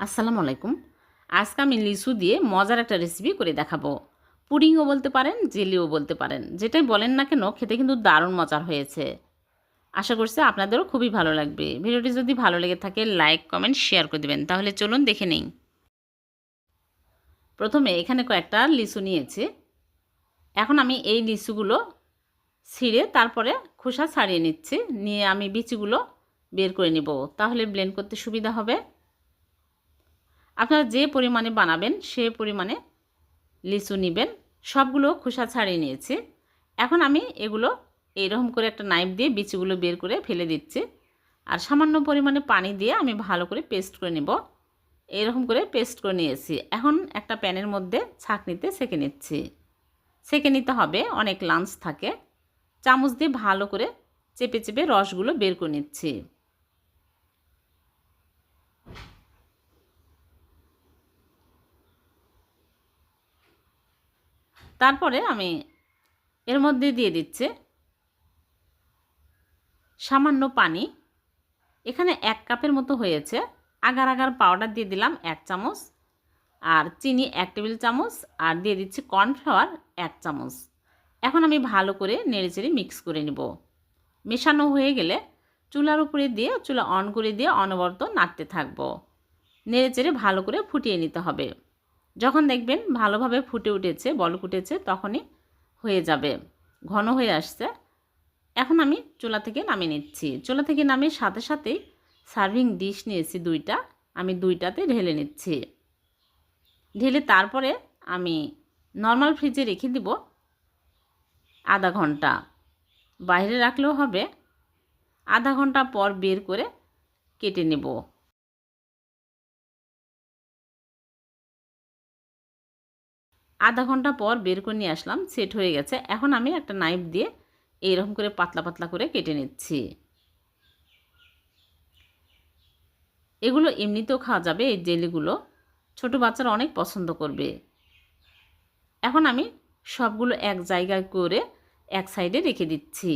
আসসালামু আলাইকুম। আজকে আমি লিচু দিয়ে মজার একটা রেসিপি করে দেখাবো। পুডিংও বলতে পারেন, জেলিও বলতে পারেন, যেটাই বলেন না কেন, খেতে কিন্তু দারুণ মজার হয়েছে। আশা করছি আপনাদেরও খুবই ভালো লাগবে। ভিডিওটি যদি ভালো লেগে থাকে, লাইক, কমেন্ট, শেয়ার করে দেবেন। তাহলে চলুন দেখে নিই। প্রথমে এখানে কয়েকটা লিচু নিয়েছি। এখন আমি এই লিচুগুলো ছিঁড়ে তারপরে খোসা ছাড়িয়ে নিচ্ছি। নিয়ে আমি বিচিগুলো বের করে নিব। তাহলে ব্লেন্ড করতে সুবিধা হবে। আপনারা যে পরিমাণে বানাবেন, সে পরিমাণে লিচু নেবেন। সবগুলো খোসা ছাড়িয়ে নিয়েছি। এখন আমি এগুলো এইরকম করে একটা নাইফ দিয়ে বিচিগুলো বের করে ফেলে দিচ্ছি। আর সামান্য পরিমাণে পানি দিয়ে আমি ভালো করে পেস্ট করে নেব। এইরকম করে পেস্ট করে নিয়েছি। এখন একটা প্যানের মধ্যে ছাঁকনিতে সেঁকে নিচ্ছি। সেঁকে নিতে হবে, অনেক লাঞ্চ থাকে। চামচ দিয়ে ভালো করে চেপে চেপে রসগুলো বের করে নিচ্ছি। তারপরে আমি এর মধ্যে দিয়ে দিচ্ছে সামান্য পানি। এখানে এক কাপের মতো হয়েছে। আগার আগার পাউডার দিয়ে দিলাম এক চামচ, আর চিনি এক টেবিল চামচ, আর দিয়ে দিচ্ছি কর্নফ্লাওয়ার এক চামচ। এখন আমি ভালো করে নেড়েচেড়ে মিক্স করে নেব। মেশানো হয়ে গেলে চুলার উপরে দিয়ে, চুলা অন করে দিয়ে অনবরত নাড়তে থাকব। নেড়েচেড়ে ভালো করে ফুটিয়ে নিতে হবে। যখন দেখবেন ভালোভাবে ফুটে উঠেছে বলক উঠেছে তখনই হয়ে যাবে। ঘন হয়ে আসছে। এখন আমি চুলা থেকে নামিয়ে নিচ্ছি। চুলা থেকে নামিয়ে সাথে সাথেই সার্ভিং ডিশ নিয়েছি দুইটা। আমি দুইটাতে ঢেলে নিচ্ছি। ঢেলে তারপরে আমি নর্মাল ফ্রিজে রেখে দিব আধা ঘণ্টা। বাইরে রাখলেও হবে। আধা ঘণ্টা পর বের করে কেটে নেব। আধা ঘণ্টা পর বের করে নিয়ে আসলাম, সেট হয়ে গেছে। এখন আমি একটা নাইফ দিয়ে এইরকম করে পাতলা পাতলা করে কেটে নিচ্ছি। এগুলো এমনিতেও খাওয়া যাবে, এই জেলিগুলো। ছোট বাচ্চারা অনেক পছন্দ করবে। এখন আমি সবগুলো এক জায়গায় করে এক সাইডে রেখে দিচ্ছি।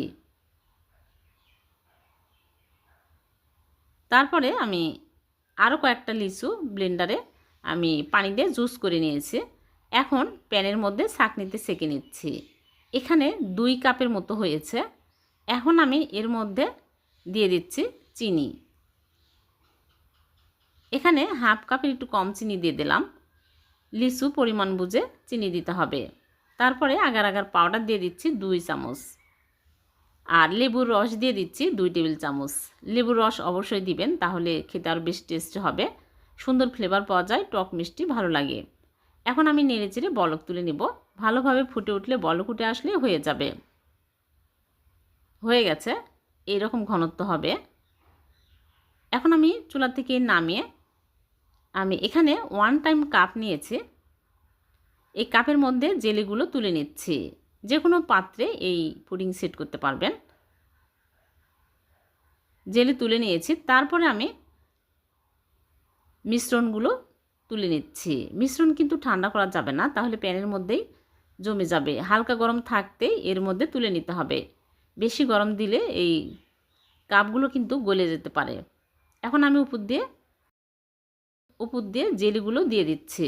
তারপরে আমি আরও কয়েকটা লিচু ব্লেন্ডারে আমি পানি দিয়ে জুস করে নিয়েছি। এখন প্যানের মধ্যে ছাঁকনিতে সেঁকে নিচ্ছি। এখানে দুই কাপের মতো হয়েছে। এখন আমি এর মধ্যে দিয়ে দিচ্ছি চিনি। এখানে হাফ কাপের একটু কম চিনি দিয়ে দিলাম। লিচু পরিমাণ বুঝে চিনি দিতে হবে। তারপরে আগার আগার পাউডার দিয়ে দিচ্ছি দুই চামচ। আর লেবুর রস দিয়ে দিচ্ছি দুই টেবিল চামচ। লেবুর রস অবশ্যই দিবেন, তাহলে খেতে আরও বেশ টেস্ট হবে। সুন্দর ফ্লেভার পাওয়া যায়, টক মিষ্টি ভালো লাগে। এখন আমি নেড়ে চেড়ে বলক তুলে নিব। ভালোভাবে ফুটে উঠলে বলক উঠে আসলে হয়ে যাবে। হয়ে গেছে। এই রকম ঘনত্ব হবে। এখন আমি চুলা থেকে নামিয়ে আমি এখানে ওয়ান টাইম কাপ নিয়েছি। এই কাপের মধ্যে জেলিগুলো তুলে নিচ্ছি। যে কোনো পাত্রে এই পুডিং সেট করতে পারবেন। জেলি তুলে নিয়েছি। তারপরে আমি মিশ্রণগুলো তুলে নিচ্ছি। মিশ্রণ কিন্তু ঠান্ডা করা যাবে না, তাহলে প্যানের মধ্যেই জমে যাবে। হালকা গরম থাকতেই এর মধ্যে তুলে নিতে হবে। বেশি গরম দিলে এই কাপগুলো কিন্তু গলে যেতে পারে। এখন আমি উপর দিয়ে উপর দিয়ে জেলিগুলো দিয়ে দিচ্ছি।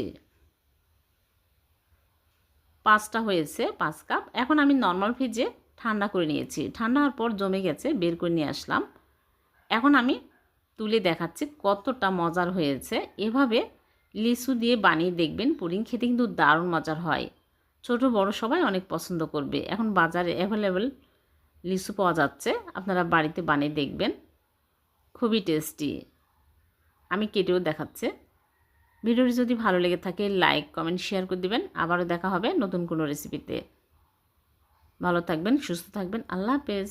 পাঁচটা হয়েছে, পাঁচ কাপ। এখন আমি নর্মাল ফ্রিজে ঠান্ডা করে নিয়েছি। ঠান্ডা হওয়ার পর জমে গেছে, বের করে নিয়ে আসলাম। এখন আমি তুলে দেখাচ্ছি কতটা মজার হয়েছে। এভাবে লিচু দিয়ে বানিয়ে দেখবেন, পুডিং খেতে কিন্তু দারুণ মজার হয়। ছোট, বড় সবাই অনেক পছন্দ করবে। এখন বাজারে অ্যাভেলেবেল লিচু পাওয়া যাচ্ছে, আপনারা বাড়িতে বানিয়ে দেখবেন। খুবই টেস্টি আমি কেটেও দেখাচ্ছে। ভিডিওটি যদি ভালো লেগে থাকে লাইক কমেন্ট শেয়ার করে দেবেন। আবারও দেখা হবে নতুন কোনো রেসিপিতে ভালো থাকবেন, সুস্থ থাকবেন। আল্লাহ হাফেজ।